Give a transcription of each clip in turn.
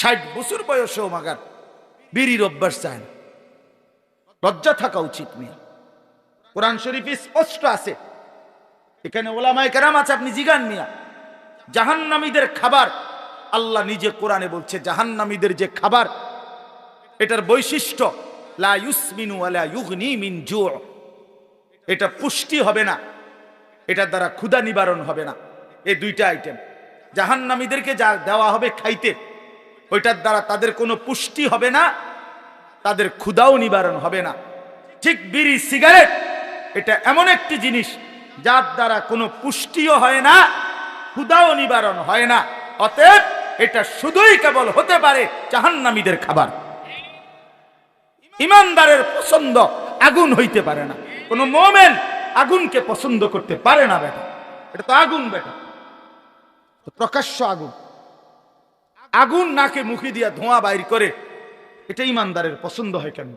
ষাট বছর বয়সেও মাগার। বিড়ির অভ্যাস চায় না। লজ্জা থাকা উচিত মিয়া। কোরআন শরীফে স্পষ্ট আছে। এখানে ওলামায় কেরাম আছে, আপনি জিগান মিয়া। জাহান্নামীদের খাবার, আল্লাহ নিজে কোরআনে বলছে, জাহান্নামীদের যে খাবার, এটার বৈশিষ্ট্য, লা ইউসমিনু ওয়ালা ইউগনি মিন জু' এটা পুষ্টি হবে না এটার দ্বারা ক্ষুধা নিবারণ হবে না। এই দুইটা আইটেম জাহান্নামীদেরকে যা দেওয়া হবে খাইতে। ওইটার দ্বারা তাদের কোনো পুষ্টি হবে না, তাদের ক্ষুধাও নিবারণ হবে না। ঠিক বিড়ি, সিগারেট, এটা এমন একটি জিনিস, যার দ্বারা কোনো পুষ্টিও হয় না, ক্ষুধাও নিবারণ হয় না। অতএব এটা শুধুই কেবল হতে পারে জাহান্নামীদের খাবার। ইমানদারের পছন্দ আগুন হইতে পারে না। কোনো মোমেন আগুনকে পছন্দ করতে পারে না বেটা। এটা তো আগুন বেটা। প্রকাশ্য আগুন। আগুন নাকে মুখে দিয়া ধোঁয়া বাইর করে, এটা ইমানদারের পছন্দ হয় কেন?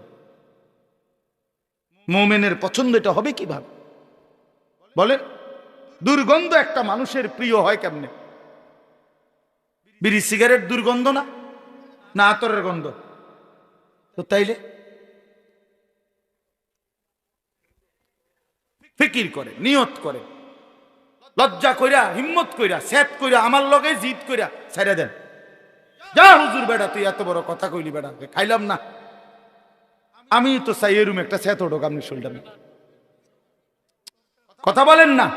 মোমেনের পছন্দ এটা হবে কীভাবে? বলেন, দুর্গন্ধ একটা মানুষের প্রিয় হয় কেমনে? বিড়ি সিগারেট দুর্গন্ধ না? না, আতরের গন্ধ। তো তাইলে? ফিকির করে, নিয়ত করে। লজ্জা কইরা, হিম্মত কইরা সেত কইরা, আমার লগে জিত কইরা ছেড়ে দেন। যা হুজুর বেটা, তুই এত বড় কথা কইলি বেটা খাইলাম না। আমি তো চাই এরুম একটা সেত ওঠোক আপনি শুনলাম। কথা বলেন না।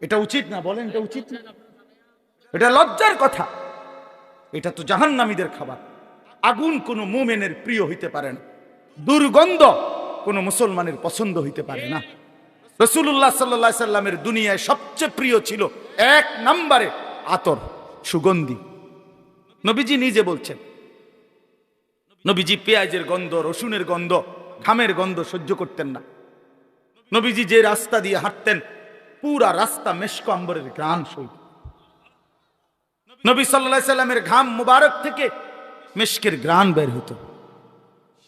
এটা উচিত না বলেন, এটা উচিত না। এটা লজ্জার কথা। এটা তো জাহান্নামীদের খাবার। আগুন কোনো মোমেনের প্রিয় হইতে পারে না। দুর্গন্ধ কোনো মুসলমানের পছন্দ হইতে পারে না। রসুল্লাহ সাল্লা সাল্লামের দুনিয়ায় সবচেয়ে প্রিয় ছিল এক নম্বরে আতর, সুগন্ধি। নবীজি নিজে বলছেন, নবীজি পেঁয়াজের গন্ধ, রসুনের গন্ধ, ঘামের গন্ধ সহ্য করতেন না। নবীজি যে রাস্তা দিয়ে হাঁটতেন, পুরা রাস্তা মেশক আম্বরের গ্রাম সইত। নবী সাল্লাহ সাল্লামের ঘাম মুবারক থেকে মেশকের গ্রান বের হতো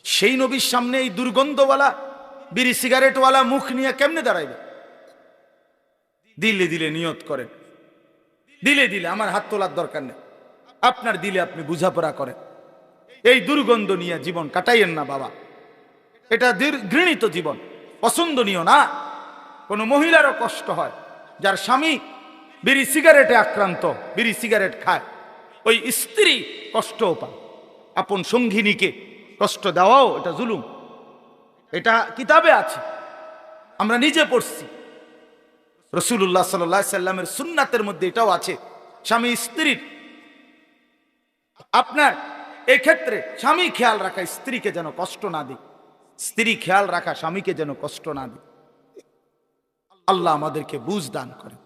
সেই নবীর সামনে এই দুর্গন্ধওয়ালা, বিড়ি সিগারেটওয়ালা মুখ নিয়ে কেমনে দাঁড়াইবে? দিলে দিলে নিয়ত করেন। দিলে দিলে আমার হাত তোলার দরকার নেই। আপনার দিলে আপনি বুঝাপড়া করেন। এই দুর্গন্ধ নিয়ে জীবন কাটাইয়েন না বাবা। এটা ঘৃণিত জীবন। পছন্দনীয় না। কোনো মহিলারও কষ্ট হয়। যার স্বামী বিড়ি সিগারেটে আক্রান্ত, বিড়ি সিগারেট খায়, ওই স্ত্রী কষ্টও পায়। আপন সঙ্গিনীকে কষ্ট দেওয়াও এটা জুলুম। এটা কিতাবে আছে। আমরা নিজে পড়ছি। রসুল্লাহ সাল্লাহ সাল্লামের সুন্নাতের মধ্যে এটাও আছে। স্বামী স্ত্রীর আপনার এক্ষেত্রে স্বামী খেয়াল রাখা, স্ত্রীকে যেন কষ্ট না দিক। স্ত্রী খেয়াল রাখা, স্বামীকে যেন কষ্ট না দিক। আল্লাহ আমাদেরকে বুঝ দান করে